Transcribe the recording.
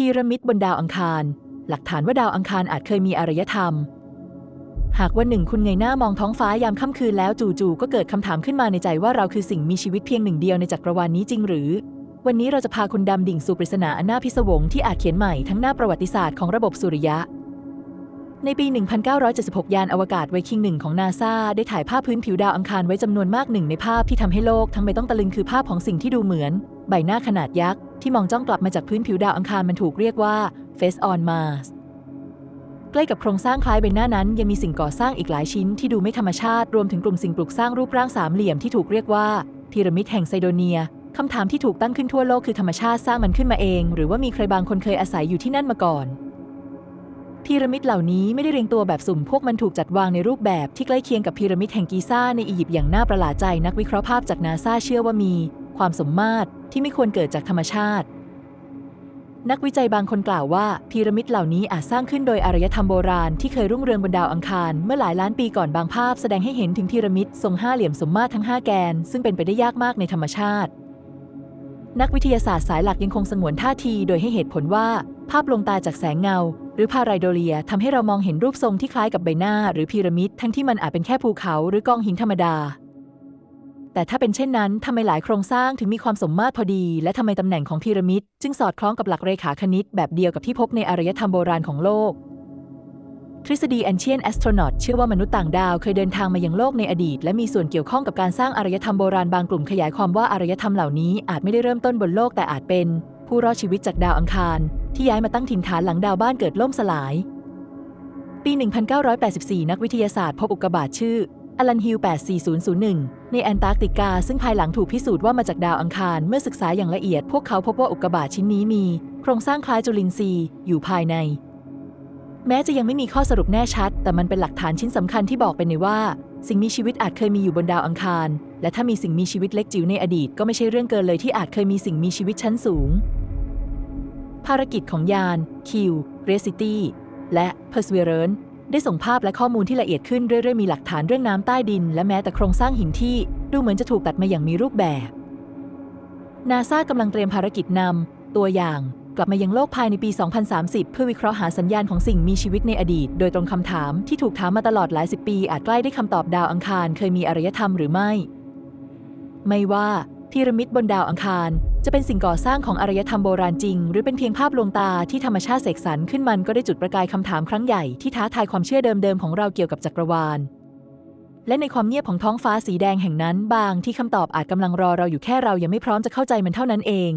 พีระมิดบนดาวอังคาร หลักฐานว่าดาวอังคารอาจเคยมีอารยธรรม หากวันหนึ่งคุณเงยหน้ามองท้องฟ้ายามค่ำคืนแล้วจู่ๆก็เกิดคำถามขึ้นมาในใจว่าเราคือสิ่งมีชีวิตเพียงหนึ่งเดียวในจักรวาลนี้จริงหรือ วันนี้เราจะพาคุณดำดิ่งสู่ปริศนาอันน่าพิศวงที่อาจเขียนใหม่ทั้งหน้าประวัติศาสตร์ของระบบสุริยะในปี 1976 ยานอวกาศไวคิงหนึ่งของนาซาได้ถ่ายภาพพื้นผิวดาวอังคารไว้จำนวนมากหนึ่งในภาพที่ทำให้โลกทั้งใบต้องตะลึงคือภาพของสิ่งที่ดูเหมือน ใบหน้าขนาดยักษ์ ที่มองจ้องกลับมาจากพื้นผิวดาวอังคารมันถูกเรียกว่า Face on Mars ใกล้กับโครงสร้างคล้ายใบหน้านั้น ยังมีสิ่งก่อสร้างอีกหลายชิ้นที่ดูไม่ธรรมชาติ รวมถึงกลุ่มสิ่งปลูกสร้างรูปร่างสามเหลี่ยมที่ถูกเรียกว่าพีระมิดแห่งไซโดเนียคำถามที่ถูกตั้งขึ้นทั่วโลกคือธรรมชาติสร้างมันขึ้นมาเอง หรือว่ามีใครบางคนเคยอาศัยอยู่ที่นั่นมาก่อนพีระมิดเหล่านี้ไม่ได้เรียงตัวแบบสุ่ม พวกมันถูกจัดวางในรูปแบบที่ใกล้เคียงกับพีระมิดแห่งกีซ่าในอียิปต์อย่างน่าประหลาดใจนักวิเคราะห์ภาพจากนาซาเชื่อว่ามี ความสมมาตรที่ไม่ควรเกิดจากธรรมชาติ นักวิจัยบางคนกล่าวว่าพีระมิดเหล่านี้อาจสร้างขึ้นโดยอารยธรรมโบราณที่เคยรุ่งเรืองบนดาวอังคาร เมื่อหลายล้านปีก่อนบางภาพแสดงให้เห็นถึงพีระมิดทรงห้าเหลี่ยมสมมาตรทั้งห้าแกน ซึ่งเป็นไปได้ยากมากในธรรมชาติ นักวิทยาศาสตร์สายหลักยังคงสงวนท่าที โดยให้เหตุผลว่า ภาพลวงตาจากแสงเงา หรือพาไรโดเลียทำให้เรามองเห็นรูปทรงที่คล้ายกับใบหน้า หรือพีระมิดทั้งที่มันอาจเป็นแค่ภูเขาหรือกองหินธรรมดา แต่ถ้าเป็นเช่นนั้นทำไมหลายโครงสร้างถึงมีความสมมาตรพอดี และทำไมตำแหน่งของพีระมิดจึงสอดคล้องกับหลักเรขาคณิต แบบเดียวกับที่พบในอารยธรรมโบราณของโลก ทฤษฎี Ancient Astronaut เชื่อว่ามนุษย์ต่างดาวเคยเดินทางมายังโลกในอดีต และมีส่วนเกี่ยวข้องกับการสร้างอารยธรรมโบราณบางกลุ่มขยายความว่าอารยธรรมเหล่านี้อาจไม่ได้เริ่มต้นบนโลกแต่อาจเป็น ผู้รอดชีวิตจากดาวอังคาร ที่ย้ายมาตั้งถิ่นฐานหลังดาวบ้านเกิดล่มสลาย ปี 1984 นักวิทยาศาสตร์พบอุกกาบาตชื่อ อลันฮิล84001 ในแอนตาร์กติกา ซึ่งภายหลังถูกพิสูจน์ว่ามาจากดาวอังคาร เมื่อศึกษาอย่างละเอียด พวกเขาพบว่าอุกกาบาตชิ้นนี้มี โครงสร้างคล้ายจุลินทรีย์ อยู่ภายใน แม้จะยังไม่มีข้อสรุปแน่ชัด แต่มันเป็นหลักฐานชิ้นสำคัญที่บอกเป็นในว่า สิ่งมีชีวิตอาจเคยมีอยู่บนดาวอังคาร และถ้ามีสิ่งมีชีวิตเล็กจิ๋วในอดีตก็ไม่ใช่เรื่องเกินเลยที่อาจเคยมีสิ่งมีชีวิตชั้นสูง ภารกิจของยานคิวเรซิตี้และ Perseverance ได้ส่งภาพและข้อมูลที่ละเอียดขึ้นเรื่อยๆ มีหลักฐานเรื่องน้ำใต้ดิน และแม้แต่โครงสร้างหินที่ดูเหมือนจะถูกตัดมาอย่างมีรูปแบบนาซากำลังเตรียมภารกิจนำตัวอย่างกลับมายังโลกภายในปี 2030 เพื่อวิเคราะห์หาสัญญาณของสิ่งมีชีวิตในอดีต โดยตรงคำถามที่ถูกถามมาตลอดหลายสิบปี อาจใกล้ได้คำตอบดาวอังคาร เคยมีอารยธรรมหรือไม่ ไม่ว่า พีระมิดบนดาวอังคาร จะเป็นสิ่งก่อสร้างของอารยธรรมโบราณจริง หรือเป็นเพียงภาพลวงตาที่ธรรมชาติเสกสรรขึ้นมันก็ได้จุดประกายคำถามครั้งใหญ่ที่ท้าทายความเชื่อเดิมๆของเราเกี่ยวกับจักรวาล และในความเงียบของท้องฟ้าสีแดงแห่งนั้น บางที่คำตอบอาจกำลังรอเราอยู่แค่เรายังไม่พร้อมจะเข้าใจมันเท่านั้นเอง